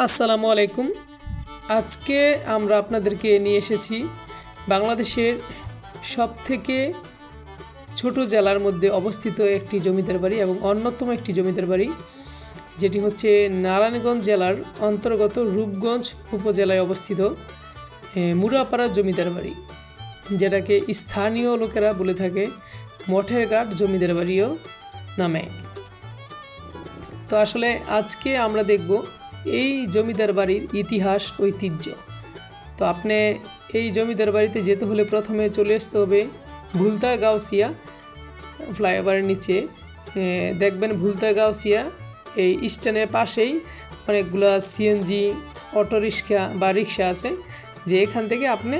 আসসালামু আলাইকুম। আজকে আমরা আপনাদেরকে নিয়ে এসেছি বাংলাদেশের সব থেকে ছোট জেলার মধ্যে অবস্থিত একটি জমিদার বাড়ি এবং অন্যতম একটি জমিদার বাড়ি, যেটি হচ্ছে নারায়ণগঞ্জ জেলার অন্তর্গত রূপগঞ্জ উপজেলায় অবস্থিত মুরাপাড়া জমিদার বাড়ি, যেটাকে স্থানীয় লোকেরা বলে থাকে মঠের ঘাট জমিদার বাড়িও নামে। তো আসলে আজকে আমরা দেখব এই জমিদার বাড়ির ইতিহাস, ঐতিহ্য। তো আপনি এই জমিদার বাড়িতে যেতে হলে প্রথমে চলে আসতে হবে ভুলতা গাউসিয়া ফ্লাইওভারের নিচে। দেখবেন ভুলতা গাউসিয়া এই স্ট্যান্ডের পাশেই অনেকগুলো সিএনজি অটোরিক্সা বা রিক্সা আছে, যে এখান থেকে আপনি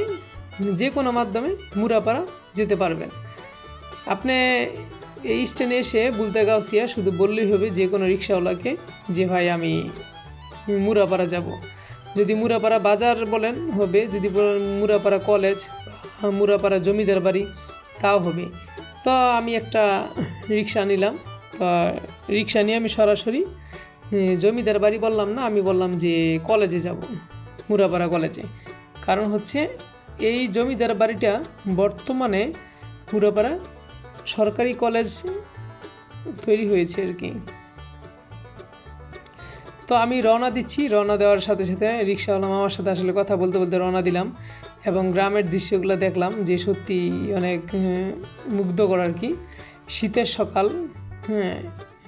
যে কোনো মাধ্যমে মুরাপাড়া যেতে পারবেন। আপনি এই স্ট্যান্ডে এসে বুলতে গাউসিয়া শুধু বললেই হবে যে কোনো রিক্সাওয়ালাকে যে, ভাই, আমি মুরাপাড়া যাব। যদি মুরাপাড়া বাজার বলেন, হবে। যদি মুরাপাড়া কলেজ, মুরাপাড়া জমিদার বাড়ি, তাও হবে। তো আমি একটা রিক্সা নিলাম। তো রিক্সা নিয়ে আমি সরাসরি জমিদার বাড়ি বললাম না, আমি বললাম যে কলেজে যাব, মুরাপাড়া কলেজে। কারণ হচ্ছে এই জমিদার বাড়িটা বর্তমানে মুরাপাড়া সরকারি কলেজ তৈরি হয়েছে আর কি। তো আমি রওনা দিচ্ছি রওনা দেওয়ার সাথে সাথে রিক্সাওয়ালা মামার সাথে আসলে কথা বলতে বলতে রওনা দিলাম এবং গ্রামের দৃশ্যগুলো দেখলাম যে সত্যি অনেক আহ, মুগ্ধকর আর কি। শীতের সকাল হ্যাঁ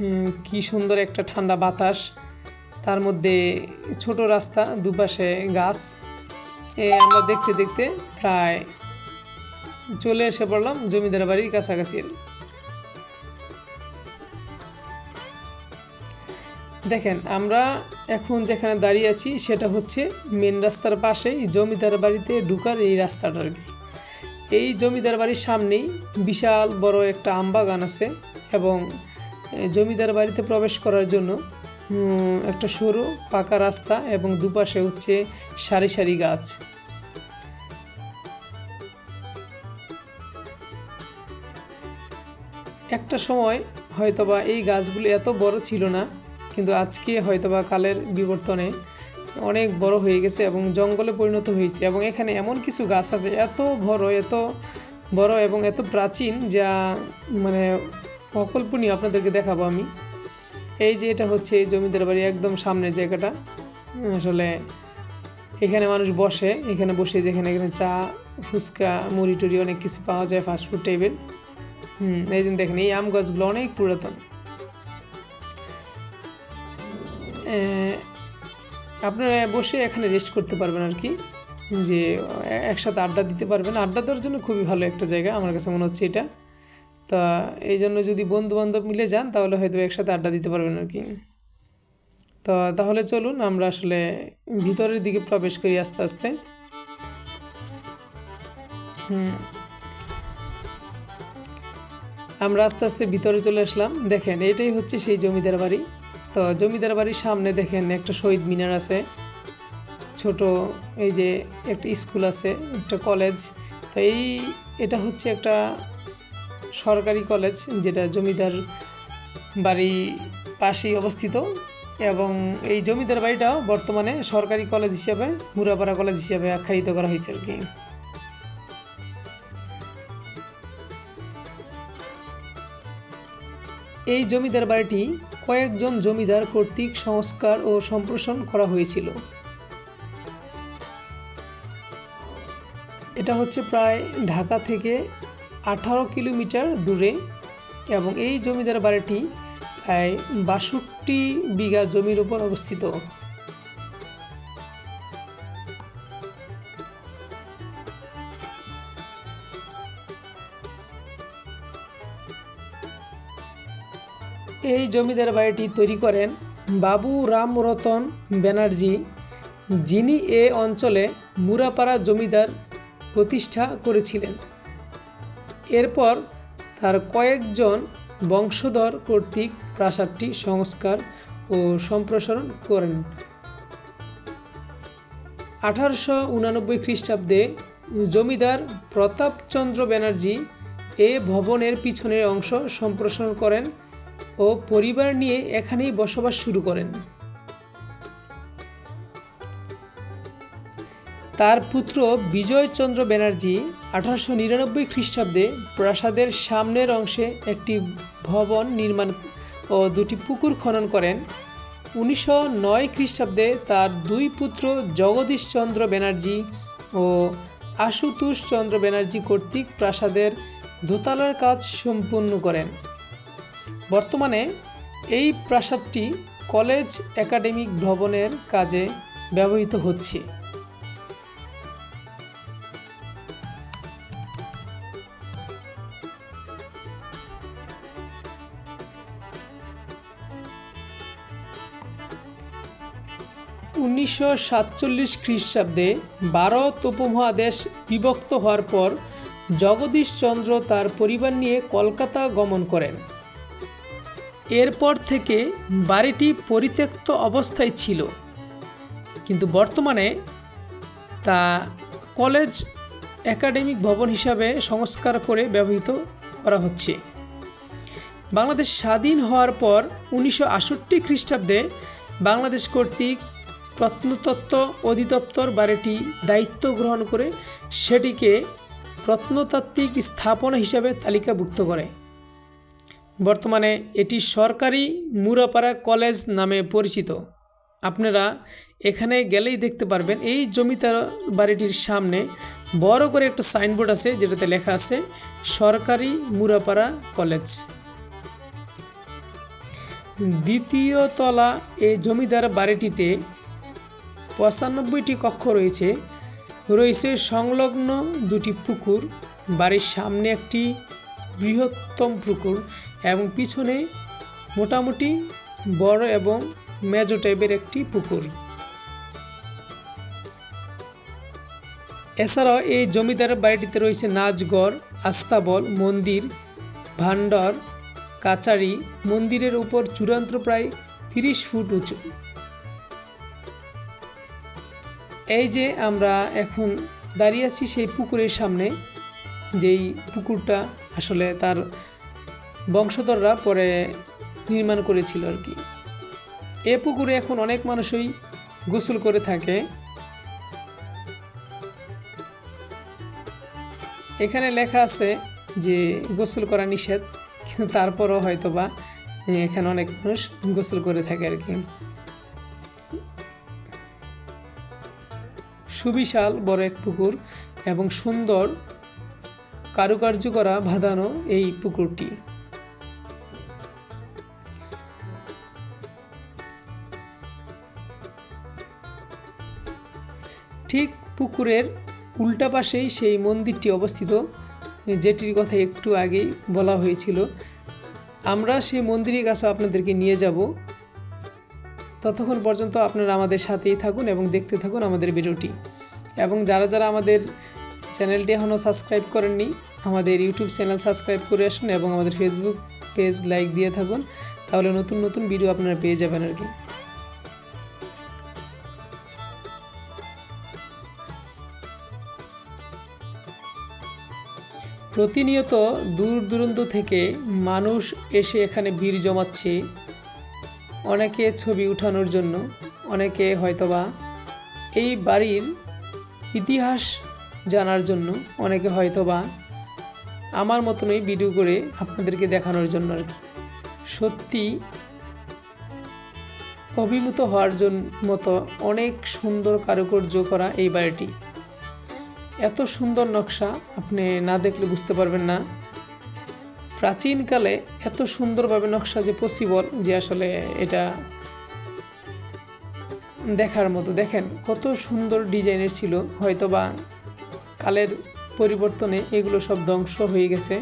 উম, কি সুন্দর একটা ঠান্ডা বাতাস। তার মধ্যে ছোট রাস্তা দুপাশে গাছ। এ আমরা দেখতে দেখতে প্রায় চলে এসে পড়লাম জমিদার বাড়ির কাছাকাছি দেখেন, আমরা এখন যেখানে দাঁড়িয়ে আছি সেটা হচ্ছে মেন রাস্তার পাশেই জমিদার বাড়িতে ঢুকার এই রাস্তাটা আর কি। এই জমিদার বাড়ির সামনেই বিশাল বড় একটা আম বাগান আছে এবং জমিদার বাড়িতে প্রবেশ করার জন্য একটা সরু পাকা রাস্তা এবং দুপাশে হচ্ছে সারি সারি গাছ। একটা সময় হয়তোবা এই গাছগুলো এত বড় ছিল না কিন্তু আজকে হয়তোবা কালের বিবর্তনে অনেক বড় হয়ে গেছে এবং জঙ্গলে পরিণত হয়েছে এবং এখানে এমন কিছু গাছ আছে, এত বড় এত বড় এবং এত প্রাচীন যা মানে অকল্পনীয় আপনাদেরকে দেখাবো আমি। এই যে এটা হচ্ছে এই জমিদার বাড়ি একদম সামনের জায়গাটা। আসলে এখানে মানুষ বসে, এখানে বসে যেখানে এখানে চা, ফুচকা, মুড়ি টুড়ি অনেক কিছু পাওয়া যায় ফাস্টফুড টাইপের হুম, এই যে দেখেন, এই আম গাছগুলো অনেক পুরাতন। আপনারা বসে এখানে রেস্ট করতে পারবেন আর কি। যে একসাথে আড্ডা দিতে পারবেন। আড্ডা দেওয়ার জন্য খুবই ভালো একটা জায়গা আমার কাছে মনে হচ্ছে এটা। তা, এই জন্য যদি বন্ধু বান্ধব মিলে যান, তাহলে হয়তো একসাথে আড্ডা দিতে পারবেন আর কি। তো, তাহলে চলুন, আমরা আসলে ভিতরের দিকে প্রবেশ করি আস্তে আস্তে। হুম। আমরা আস্তে আস্তে ভিতরে চলে আসলাম। দেখেন, এটাই হচ্ছে সেই জমিদার বাড়ি। তো জমিদার বাড়ির সামনে দেখেন একটা শহীদ মিনার আছে। ছোট এই যে একটা স্কুল আছে, একটা কলেজ। তো এই, এটা হচ্ছে একটা সরকারি কলেজ যেটা জমিদার বাড়ি পাশেই অবস্থিত এবং এই জমিদার বাড়িটাও বর্তমানে সরকারি কলেজ হিসাবে, মুরাপাড়া কলেজ হিসাবে আখ্যায়িত করা হয়েছে আর কি। এই জমিদার বাড়িটি কয়েকজন জমিদার কর্তৃক সংস্কার ও সম্প্রসারণ করা হয়েছিল। এটা হচ্ছে প্রায় ঢাকা থেকে আঠারো কিলোমিটার দূরে এবং এই জমিদার বাড়িটি প্রায় বাষট্টি বিঘা জমির উপর অবস্থিত। এই জমিদার বাড়িটি তৈরি করেন বাবু রামরতন ব্যানার্জি, যিনি এ অঞ্চলে মুরাপাড়া জমিদার প্রতিষ্ঠা করেছিলেন। এরপর তার কয়েকজন বংশধর কর্তৃক প্রাসাদটি সংস্কার ও সম্প্রসারণ করেন। আঠারোশো উনানব্বই খ্রিস্টাব্দে জমিদার প্রতাপচন্দ্র ব্যানার্জি এ ভবনের পিছনের অংশ সম্প্রসারণ করেন। ও পরিবার নিয়ে এখানেই বসবাস শুরু করেন। তার পুত্র বিজয়চন্দ্র ব্যানার্জি আঠারোশো নিরানব্বই খ্রিস্টাব্দে প্রাসাদের সামনের অংশে একটি ভবন নির্মাণ ও দুটি পুকুর খনন করেন। উনিশশো নয় খ্রিস্টাব্দে তার দুই পুত্র জগদীশচন্দ্র ব্যানার্জি ও আশুতোষ চন্দ্র ব্যানার্জি কর্তৃক প্রাসাদের দোতলার কাজ সম্পূর্ণ করেন। বর্তমানে এই প্রাসাদটি কলেজ একাডেমিক ভবনের কাজে ব্যবহৃত হচ্ছে। উনিশশো সাতচল্লিশ খ্রিস্টাব্দে ভারত উপমহাদেশ বিভক্ত হওয়ার পর জগদীশচন্দ্র তার পরিবার নিয়ে কলকাতা গমন করেন। এরপর থেকে বাড়িটি পরিত্যক্ত অবস্থায় ছিল। কিন্তু বর্তমানে তা কলেজ একাডেমিক ভবন হিসাবে সংস্কার করে ব্যবহৃত করা হচ্ছে। বাংলাদেশ স্বাধীন হওয়ার পর উনিশশো খ্রিস্টাব্দে বাংলাদেশ কর্তৃক প্রত্নতত্ত্ব অধিদপ্তর বাড়িটি দায়িত্ব গ্রহণ করে সেটিকে প্রত্নতাত্ত্বিক স্থাপনা হিসাবে তালিকাভুক্ত করে। বর্তমানে এটি সরকারি মুরাপাড়া কলেজ নামে পরিচিত। আপনারা এখানে গেলেই দেখতে পারবেন এই জমিদার বাড়িটির সামনে বড় করে একটা সাইনবোর্ড আছে, যেটাতে লেখা আছে, সরকারি মুরাপাড়া কলেজ। দ্বিতীয় তলা এই জমিদার বাড়িটিতে পঁচানব্বইটি কক্ষ রয়েছে। রয়েছে সংলগ্ন দুটি পুকুর। বাড়ির সামনে একটি বৃহত্তম পুকুর এবং পিছনে মোটামুটি বড় এবং মেজো টাইপের একটি পুকুর। এছাড়াও এই জমিদার বাড়িটিতে রয়েছে নাচগড় আস্তাবল, মন্দির ভান্ডার কাচারি। মন্দিরের উপর চূড়ান্ত প্রায় তিরিশ ফুট উঁচু। এই যে আমরা এখন দাঁড়িয়ে আছি সেই পুকুরের সামনে যেই পুকুরটা আসলে তার বংশধররা পরে নির্মাণ করেছিল আর কি। এ পুকুরে এখন অনেক মানুষই গোসল করে থাকে। এখানে লেখা আছে যে গোসল করা নিষেধ, কিন্তু তারপরও হয়তো বা এখানে অনেক মানুষ গোসল করে থাকে আর কি। সুবিশাল বড় এক পুকুর এবং সুন্দর কারুকার্য করা বাঁধানো এই পুকুরটি। ঠিক পুকুরের উল্টা পাশেই সেই মন্দিরটি অবস্থিত, যেটির কথা একটু আগেই বলা হয়েছিল। আমরা সেই মন্দিরের কাছে আপনাদেরকে নিয়ে যাব। ততক্ষণ পর্যন্ত আপনারা আমাদের সাথেই থাকুন এবং দেখতে থাকুন আমাদের ভিডিওটি। এবং যারা যারা আমাদের চ্যানেলটি এখনও সাবস্ক্রাইব করেননি, আমাদের ইউটিউব চ্যানেল সাবস্ক্রাইব করে আসুন এবং আমাদের ফেসবুক পেজ লাইক দিয়ে থাকুন, তাহলে নতুন নতুন ভিডিও আপনারা পেয়ে যাবেন আর কি। প্রতিনিয়ত দূর দূরান্ত থেকে মানুষ এসে এখানে ভিড় জমাচ্ছে, অনেকে ছবি উঠানোর জন্য, অনেকে হয়তোবা এই বাড়ির ইতিহাস জানার জন্য। অনেকে হয়তো বা আমার মতনই ভিডিও করে আপনাদেরকে দেখানোর জন্য আর কি। সত্যি অভিভূত হওয়ার জন্য মতো অনেক সুন্দর কারুকার্য করা এই বাড়িটি। এত সুন্দর নকশা আপনি না দেখলে বুঝতে পারবেন না। প্রাচীনকালে এত সুন্দরভাবে নকশা যে পসিবল যে আসলে এটা দেখার মতো। দেখেন কত সুন্দর ডিজাইনের ছিল। হয়তো বা কালের পরিবর্তনে এগুলো সব ধ্বংস হয়ে গেছে।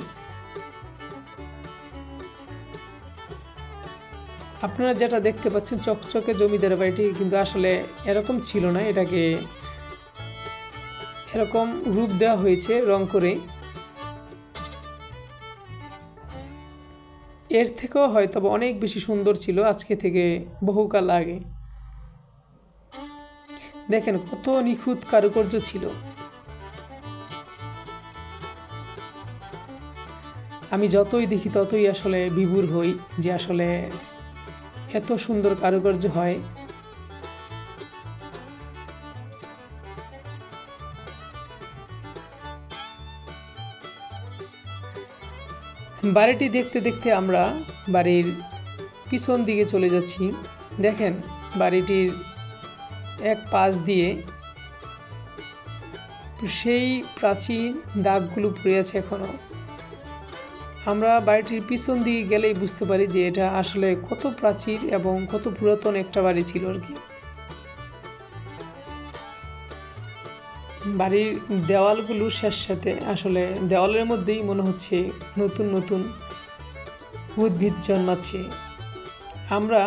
আপনারা যেটা দেখতে পাচ্ছেন, চকচকে জমিদার বাড়িটি কিন্তু আসলে এরকম ছিল না। এটাকে এরকম রূপ দেওয়া হয়েছে রং করে। এর থেকেও হয়তো অনেক বেশি সুন্দর ছিল আজকে থেকে বহুকাল আগে। দেখেন কত নিখুঁত কারুকার্য ছিল। আমি যতই দেখি ততই আসলে বিভুর হই যে আসলে এত সুন্দর কারুকার্য হয়। বাড়িটি দেখতে দেখতে আমরা বাড়ির পিছন দিকে চলে যাচ্ছি। দেখেন, বাড়িটির এক পাশ দিয়ে সেই প্রাচীন দাগগুলো পড়ে আছে এখনও আমরা বাড়িটির পিছন দিকে গেলেই বুঝতে পারি যে এটা আসলে কত প্রাচীর এবং কত পুরাতন একটা বাড়ি ছিল আর কি। বাড়ির দেওয়ালগুলো শেষ সাথে আসলে দেওয়ালের মধ্যেই মনে হচ্ছে নতুন নতুন উদ্ভিদ জন্মাচ্ছে। আমরা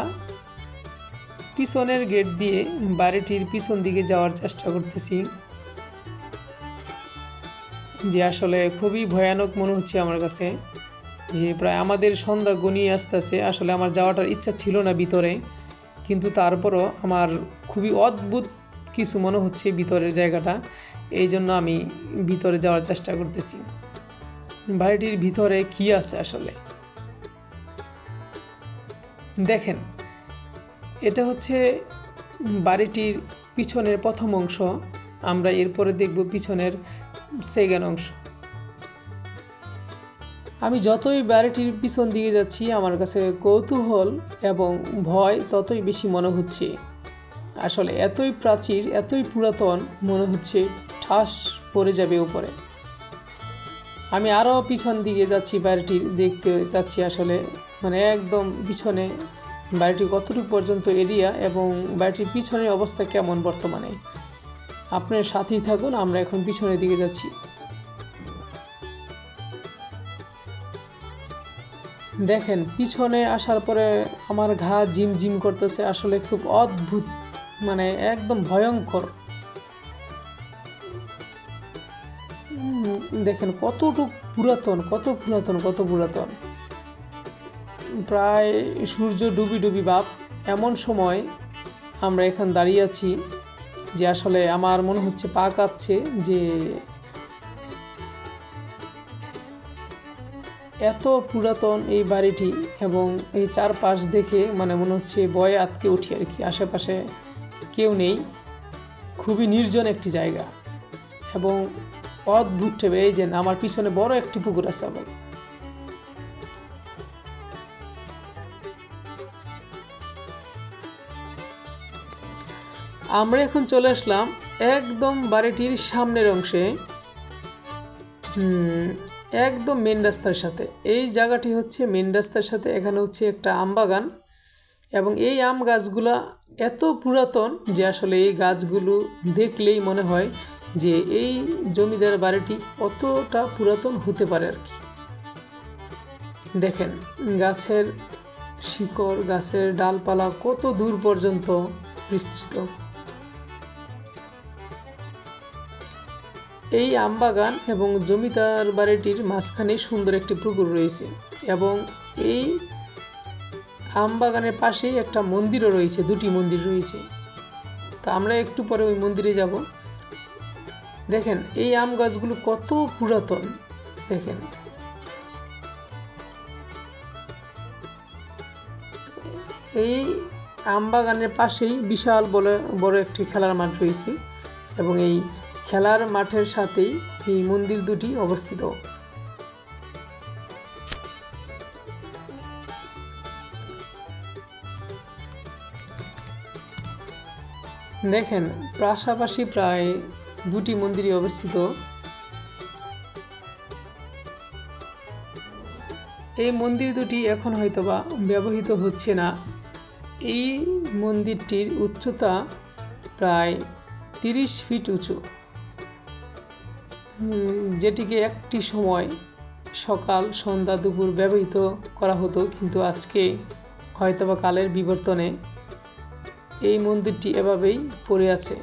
পিছনের গেট দিয়ে বাড়িটির পিছন দিকে যাওয়ার চেষ্টা করতেছি। যে আসলে খুবই ভয়ানক মনে হচ্ছে আমার কাছে। যে প্রায় আমাদের সন্ধ্যা গনিয়ে আসতেছে, আসলে আমার যাওয়াটার ইচ্ছা ছিল না ভিতরে, কিন্তু তারপরও আমার খুবই অদ্ভুত কিছু মনে হচ্ছে ভিতরের জায়গাটা, এই জন্য আমি ভিতরে যাওয়ার চেষ্টা করতেছি। বাড়িটির ভিতরে কি আছে আসলে? দেখেন, এটা হচ্ছে বাড়িটির পিছনের প্রথম অংশ, আমরা এরপরে দেখব পিছনের সেকেন্ড অংশ। আমি যতই বাড়িটির পিছন দিকে যাচ্ছি, আমার কাছে কৌতূহল এবং ভয় ততই বেশি মনে হচ্ছে। আসলে এতই প্রাচীর, এতই পুরাতন মনে হচ্ছে ঠাস পড়ে যাবে উপরে। আমি আরও পিছন দিকে যাচ্ছি বাড়িটির দেখতে যাচ্ছি আসলে। মানে একদম পিছনে বাড়িটি কতটুকু পর্যন্ত এরিয়া এবং বাড়িটির পিছনের অবস্থা কেমন বর্তমানে? আপনার সাথেই থাকুন, আমরা এখন পিছনের দিকে যাচ্ছি। দেখেন, পিছনে আসার পরে আমার ঘা জিম জিম করতেছে, আসলে খুব অদ্ভুত মানে একদম ভয়ঙ্কর। দেখেন কতটুক পুরাতন, কত পুরাতন কত পুরাতন। প্রায় সূর্য ডুবি ডুবি বাপ, এমন সময় আমরা এখন দাঁড়িয়ে আছি যে আসলে আমার মনে হচ্ছে পা কাঁপছে, যে এত পুরাতন এই বাড়িটি এবং এই চারপাশ দেখে মানে মনে হচ্ছে বয়ে আতকে উঠি আর কি। আশেপাশে কেউ নেই। খুবই নির্জন একটি জায়গা এবং অদ্ভুত টেবে এই যে আমার পিছনে বড় একটি পুকুর আছে আবার। আমরা এখন চলে আসলাম একদম বাড়িটির সামনের অংশে। একদম মেন রাস্তার সাথে। এই জায়গাটি হচ্ছে মেন রাস্তার সাথে, এখানে হচ্ছে একটা আম বাগান এবং এই আম গাছগুলা এত পুরাতন যে আসলে এই গাছগুলো দেখলেই মনে হয় যে এই জমিদার বাড়িটি কতটা পুরাতন হতে পারে আর কি। দেখেন, গাছের শিকড়, গাছের ডালপালা কত দূর পর্যন্ত বিস্তৃত। এই আমবাগান এবং জমিদার বাড়িটির মাঝখানে সুন্দর একটি পুকুর রয়েছে এবং এই আমবাগানের পাশেই একটা মন্দিরও রয়েছে, দুটি মন্দির রয়েছে। তো আমরা একটু পরে ওই মন্দিরে যাব। দেখেন, এই আম গাছগুলো কত পুরাতন। দেখেন। এই আমবাগানের পাশেই বিশাল বড় বড় একটি খেলার মাঠ রয়েছে এবং এই খেলার মাঠের সাথেই এই মন্দির দুটি অবস্থিত। দেখেন, পাশাপাশি প্রায় দুটি মন্দিরই অবস্থিত। এই মন্দির দুটি এখন হয়তোবা ব্যবহৃত হচ্ছে না। এই মন্দিরটির উচ্চতা প্রায় তিরিশ ফিট উঁচু। যেটিকে একটি সময় সকাল, সন্ধ্যা, দুপুর ব্যবহৃত করা হতো, কিন্তু আজকে হয়তোবা কালের বিবর্তনে এই মন্দিরটি এভাবেই পড়ে আছে।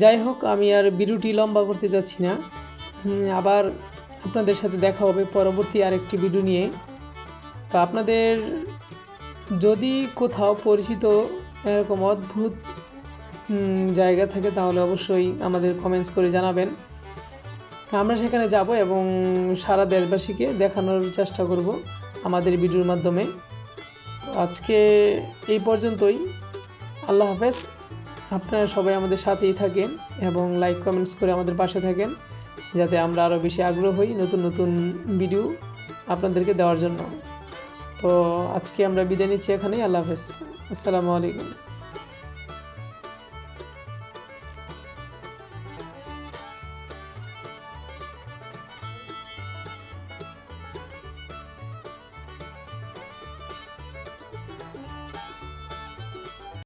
যাই হোক, আমি আর ভিডিওটি লম্বা করতে যাচ্ছি না। আবার আপনাদের সাথে দেখা হবে পরবর্তী আরেকটি ভিডিও নিয়ে। তো আপনাদের যদি কোথাও পরিচিত এরকম অদ্ভুত জায়গা থাকে তাহলে অবশ্যই আমাদের কমেন্টস করে জানাবেন। আমরা সেখানে যাব এবং সারা দেশবাসীকে দেখানোর চেষ্টা করব আমাদের ভিডিওর মাধ্যমে। আজকে এই পর্যন্তই। আল্লাহ হাফেজ। আপনারা সবাই আমাদের সাথেই থাকেন এবং লাইক কমেন্টস করে আমাদের পাশে থাকেন যাতে আমরা আরও বেশি আগ্রহ হই নতুন নতুন ভিডিও আপনাদেরকে দেওয়ার জন্য। তো আজকে আমরা বিদায় নিচ্ছি এখানেই। আল্লাহ হাফেজ। আসসালামু আলাইকুম।